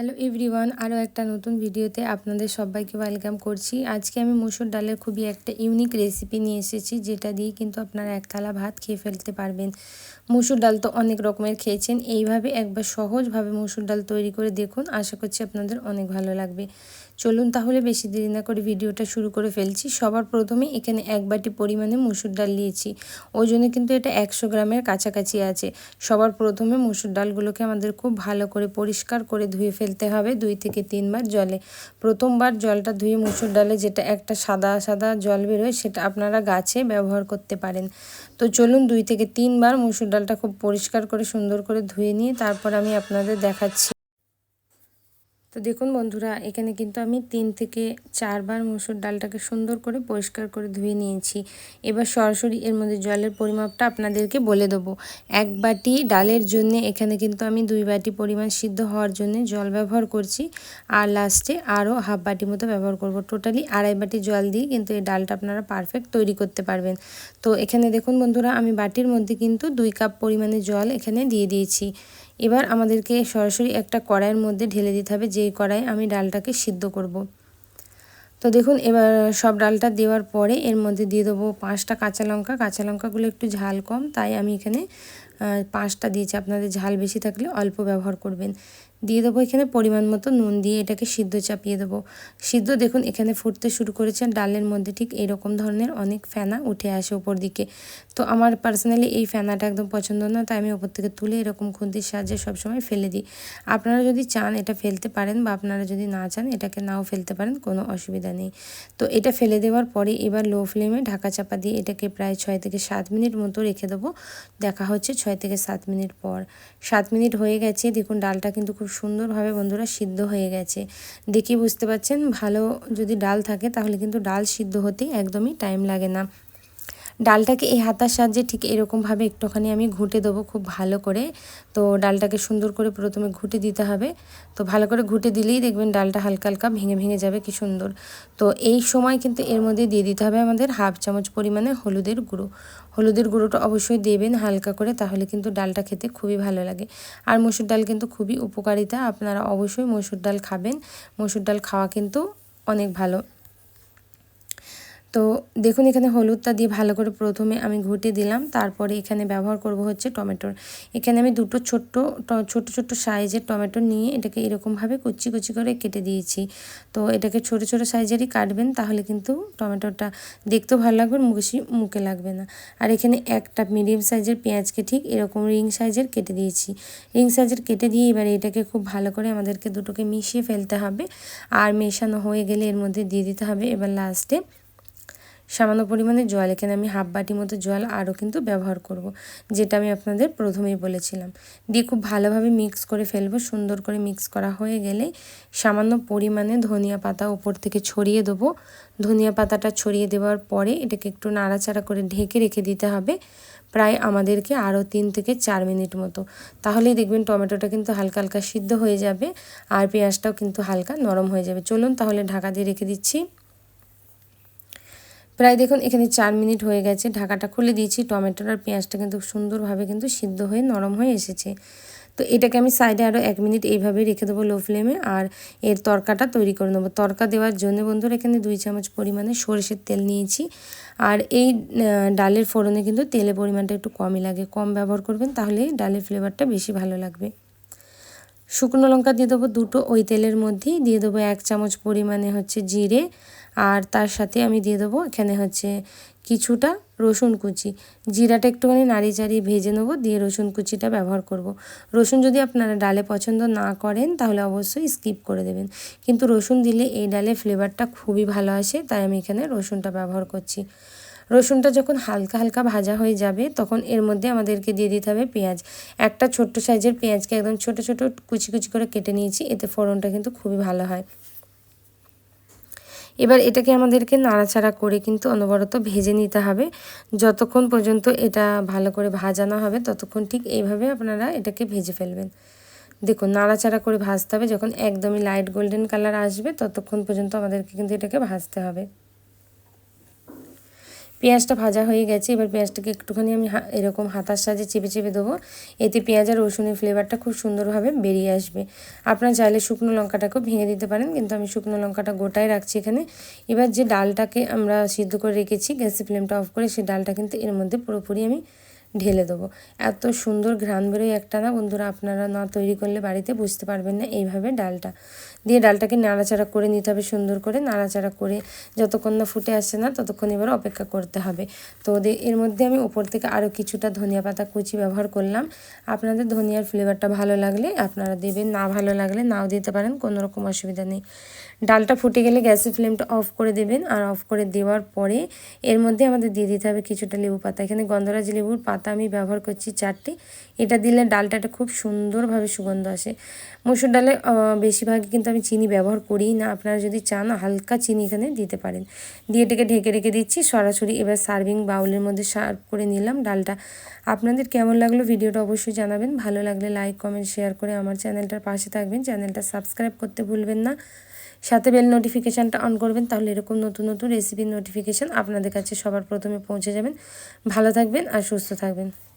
Hello everyone আরও একটা নতুন ভিডিওতে আপনাদের সবাইকে ওয়েলকাম করছি। আজকে আমি মসুর ডালের খুবই একটা ইউনিক রেসিপি নিয়ে এসেছি, যেটা দিয়ে কিন্তু আপনারা এক থালা ভাত খেয়ে ফেলতে পারবেন। মসুর ডাল তো অনেক রকমের খেয়েছেন, এইভাবে একবার সহজভাবে মসুর ডাল তৈরি করে দেখুন, আশা করছি আপনাদের অনেক ভালো লাগবে। চলুন তাহলে বেশি দেরি না করে ভিডিওটা শুরু করে ফেলছি। সবার প্রথমে এখানে এক বাটি পরিমাণে মুসুর ডাল নিয়েছি। ওই জন্য কিন্তু এটা একশো গ্রামের কাছাকাছি আছে। সবার প্রথমে মুসুর ডালগুলোকে আমাদের খুব ভালো করে পরিষ্কার করে ধুয়ে ফেলতে হবে দুই থেকে তিনবার জলে। প্রথমবার জলটা ধুয়ে মুসুর ডালে যেটা একটা সাদা সাদা জল বেরোয় সেটা আপনারা গাছে ব্যবহার করতে পারেন। তো চলুন দুই থেকে তিনবার মুসুর ডালটা খুব পরিষ্কার করে সুন্দর করে ধুয়ে নিয়ে তারপর আমি আপনাদের দেখাচ্ছি। তো দেখুন বন্ধুরা, এখানে কিন্তু আমি তিন থেকে চারবার মুসুর ডালটাকে সুন্দর করে পরিষ্কার করে ধুয়ে নিয়েছি। এবার সরাসরি এর মধ্যে জলের পরিমাপটা আপনাদেরকে বলে দেবো। এক বাটি ডালের জন্য এখানে কিন্তু আমি দুই বাটি পরিমাণ সিদ্ধ হওয়ার জন্য জল ব্যবহার করছি। আর লাস্টে আরও হাফ বাটি মতো ব্যবহার করব। টোটালি আড়াই বাটি জল দিয়ে কিন্তু এই ডালটা আপনারা পারফেক্ট তৈরি করতে পারবেন। তো এখানে দেখুন বন্ধুরা, আমি বাটির মধ্যে কিন্তু দুই কাপ পরিমাণে জল এখানে দিয়ে দিয়েছি। এবার আমাদেরকে সরাসরি একটা কড়াইয়ের মধ্যে ঢেলে দিতে হবে, যেই কড়াই আমি ডালটাকে সিদ্ধ করব। তো দেখুন, এবার সব ডালটা দেওয়ার পরে এর মধ্যে দিয়ে দেবো পাঁচটা কাঁচা লঙ্কা। কাঁচা লঙ্কাগুলো একটু ঝাল কম, তাই আমি এখানে পাঁচটা দিয়েছি। আপনাদের ঝাল বেশি থাকলে অল্প ব্যবহার করবেন। দিয়ে দেবো এখানে পরিমাণ মতো নুন দিয়ে এটাকে সিদ্ধ চাপিয়ে দেবো। সিদ্ধ দেখুন এখানে ফুটতে শুরু করেছে ডালের মধ্যে ঠিক এরকম ধরনের অনেক ফেনা উঠে আসে ওপর দিকে। তো আমার পার্সোনালি এই ফেনাটা একদম পছন্দ না, তাই আমি ওপর থেকে তুলে এরকম খুন্তির সাহায্যে সবসময় ফেলে দিই। আপনারা যদি চান এটা ফেলতে পারেন বা আপনারা যদি না চান এটাকে নাও ফেলতে পারেন, কোনো অসুবিধা নেই। তো এটা ফেলে দেওয়ার পরে এবার লো ফ্লেমে ঢাকা চাপা দিয়ে এটাকে প্রায় ছয় থেকে সাত মিনিট মতো রেখে দেবো। দেখা হচ্ছে ছয় থেকে সাত মিনিট পর। সাত মিনিট হয়ে গেছে, দেখুন ডালটা কিন্তু খুব সুন্দরভাবে বন্ধুরা সিদ্ধ হয়ে গেছে। দেখি বুঝতে পারছেন, ভালো যদি ডাল থাকে তাহলে কিন্তু ডাল সিদ্ধ হতে একদমই টাইম লাগে না। ডালটাকে এই হাতার সাহায্যে ঠিক এরকমভাবে একটুখানি আমি ঘুটে দেবো খুব ভালো করে। তো ডালটাকে সুন্দর করে প্রথমে ঘুটে দিতে হবে। তো ভালো করে ঘুটে দিলেই দেখবেন ডালটা হালকা হালকা ভেঙে ভেঙে যাবে, কি সুন্দর। তো এই সময় কিন্তু এর মধ্যে দিয়ে দিতে হবে আমাদের হাফ চামচ পরিমাণে হলুদের গুঁড়ো। হলুদের গুঁড়োটা অবশ্যই দেবেন হালকা করে, তাহলে কিন্তু ডালটা খেতে খুবই ভালো লাগে। আর মসুর ডাল কিন্তু খুবই উপকারিতা, আপনারা অবশ্যই মসুর ডাল খাবেন। মসুর ডাল খাওয়া কিন্তু অনেক ভালো। তো দেখুন, এখানে হলুদটা দিয়ে ভালো করে প্রথমে আমি ঘুটে দিলাম। তারপরে এখানে ব্যবহার করব হচ্ছে টমেটোর। এখানে আমি দুটো ছোট্ট ছোট ছোট সাইজের টমেটো নিয়ে এটাকে এরকমভাবে কুচি কুচি করে কেটে দিয়েছি। তো এটাকে ছোট ছোট সাইজেরই কাটবেন, তাহলে কিন্তু টমেটোটা দেখতেও ভালো লাগবে মুখে মুখে লাগবে না। আর এখানে একটা মিডিয়াম সাইজের পেঁয়াজকে ঠিক এরকম রিং সাইজের কেটে দিয়েছি। রিং সাইজের কেটে দিয়ে এবার এটাকে খুব ভালো করে আমাদেরকে দুটোকে মিশিয়ে ফেলতে হবে। আর মেশানো হয়ে গেলে এর মধ্যে দিয়ে দিতে হবে এবার লাস্টে সামান্য পরিমাণে জল, এখানে আমি হাফ বাটি মতো জল আরও কিন্তু ব্যবহার করব। যেটা আমি আপনাদের প্রথমেই বলেছিলাম। দিয়ে খুব ভালোভাবে মিক্স করে ফেলব, সুন্দর করে মিক্স করা হয়ে গেলে সামান্য পরিমাণে ধনিয়া পাতা ওপর থেকে ছড়িয়ে দেবো। ধনিয়া পাতাটা ছড়িয়ে দেওয়ার পরে এটাকে একটু নাড়াচাড়া করে ঢেকে রেখে দিতে হবে প্রায় আমাদেরকে আরও তিন থেকে চার মিনিট মতো। তাহলেই দেখবেন টমেটোটা কিন্তু হালকা হালকা সিদ্ধ হয়ে যাবে আর পেঁয়াজটাও কিন্তু হালকা নরম হয়ে যাবে। চলুন তাহলে ঢাকা দিয়ে রেখে দিচ্ছি। প্রায় দেখুন, এখানে চার মিনিট হয়ে গেছে। ঢাকাটা খুলে দিয়েছি। টমেটোর আর পেঁয়াজটা কিন্তু সুন্দরভাবে কিন্তু সিদ্ধ হয়ে, নরম হয়ে এসেছে। তো এটাকে আমি সাইডে আরও এক মিনিট এইভাবেই রেখে দেবো লো ফ্লেমে আর এর তরকাটা তৈরি করে নেব। তরকা দেওয়ার জন্য বন্ধুরা এখানে দুই চামচ পরিমাণে সরষের তেল নিয়েছি। আর এই ডালের ফোড়নে কিন্তু তেলের পরিমাণটা একটু কমই লাগে। কম ব্যবহার করবেন, তাহলে ডালের ফ্লেভারটা বেশি ভালো লাগবে। শুকনো লঙ্কা দিয়ে দেবো দুটো ওই তেলের মধ্যেই। দিয়ে দেবো এক চামচ পরিমাণে হচ্ছে জিরে আর তার সাথে আমি দিয়ে দেবো এখানে হচ্ছে কিছুটা রসুন কুচি। জিরাটা একটুখানি নাড়ি চাড়িয়ে ভেজে নেব, দিয়ে রসুন কুচিটা ব্যবহার করব। রসুন যদি আপনারা ডালে পছন্দ না করেন, তাহলে অবশ্যই স্কিপ করে দেবেন। কিন্তু রসুন দিলে এই ডালে ফ্লেভারটা খুবই ভালো আসে, তাই আমি এখানে রসুনটা ব্যবহার করছি। রসুনটা যখন হালকা হালকা ভাজা হয়ে যাবে, তখন এর মধ্যে আমাদেরকে দিয়ে দিতে হবে পেঁয়াজ। একটা ছোট্ট সাইজের পেঁয়াজকে একদম ছোট ছোট কুচি কুচি করে কেটে নিয়েছি, এতে ফোড়নটা কিন্তু খুবই ভালো হয়। এবার এটাকে আমাদেরকে নাড়াচাড়া করে কিন্তু অনবরত ভেজে নিতে হবে। যতক্ষণ পর্যন্ত এটা ভালো করে ভাজানো হবে, ততক্ষণ ঠিক এইভাবে আপনারা এটাকে ভেজে ফেলবেন। দেখুন, নাড়াচাড়া করে ভাজতে হবে। যখন একদমই লাইট গোল্ডেন কালার আসবে, ততক্ষণ পর্যন্ত আমাদেরকে কিন্তু এটাকে ভাজতে হবে। পেঁয়াজটা ভাজা হয়ে গেছে, এবার পেঁয়াজটাকে একটুখানি আমি এরকম হাতার সাহায্যে চেপে চেপে দেবো। এতে পেঁয়াজ আর রসুনের ফ্লেভারটা খুব সুন্দরভাবে বেরিয়ে আসবে। আপনারা চাইলে শুকনো লঙ্কাটাকেও ভেঙে দিতে পারেন, কিন্তু আমি শুকনো লঙ্কাটা গোটাই রাখছি এখানে। এবার যে ডালটাকে আমরা সিদ্ধ করে রেখেছি, গ্যাসের ফ্লেমটা অফ করে সেই ডালটা কিন্তু এর মধ্যে পুরোপুরি আমি ঢেলে দেবো। এত সুন্দর ঘ্রাণ বেরোয় একটা না, বন্ধুরা আপনারা না তৈরি করলে বাড়িতে বুঝতে পারবেন না এইভাবে ডালটা। দিয়ে ডালটাকে নাড়াচাড়া করে নিতে হবে সুন্দর করে, নাড়াচাড়া করে যতক্ষণ না ফুটে আসছে না ততক্ষণ এবার অপেক্ষা করতে হবে। তো এর মধ্যে আমি ওপর থেকে আরও কিছুটা ধনিয়া পাতা কুচি ব্যবহার করলাম। আপনাদের ধনিয়ার ফ্লেভারটা ভালো লাগলে, আপনারা দেবেন, না ভালো লাগলে নাও দিতে পারেন, কোনো রকম অসুবিধা নেই। ডালটা ফুটে গেলে গ্যাসের ফ্লেমটা অফ করে দেবেন, আর অফ করে দেওয়ার পরে এর মধ্যে আমাদের দিয়ে দিতে হবে কিছুটা লেবু পাতা। এখানে গন্ধরাজ লেবুর পাতা আমি ব্যবহার করছি চারটি। এটা দিলে ডালটাটা খুব সুন্দরভাবে সুগন্ধ আসে। মসুর ডালে বেশিরভাগই কিন্তু আমি চিনি ব্যবহার করি না। আপনারা যদি চান, হালকা চিনি এখানে দিতে পারেন। দিয়ে এটাকে ঢেকে রেখে দিচ্ছি, সরাসরি এবার সার্ভিং বাউলের মধ্যে সার্ভ করে নিলাম ডালটা। আপনাদের কেমন লাগল ভিডিওটা অবশ্যই জানাবেন। ভালো লাগলে লাইক কমেন্ট শেয়ার করে আমার চ্যানেলটার পাশে থাকবেন। চ্যানেলটা সাবস্ক্রাইব করতে ভুলবেন না। সাথে বেল নোটিফিকেশানটা অন করবেন, তাহলে এরকম নতুন নতুন রেসিপির নোটিফিকেশান আপনাদের কাছে সবার প্রথমে পৌঁছে যাবেন। ভালো থাকবেন আর সুস্থ থাকবেন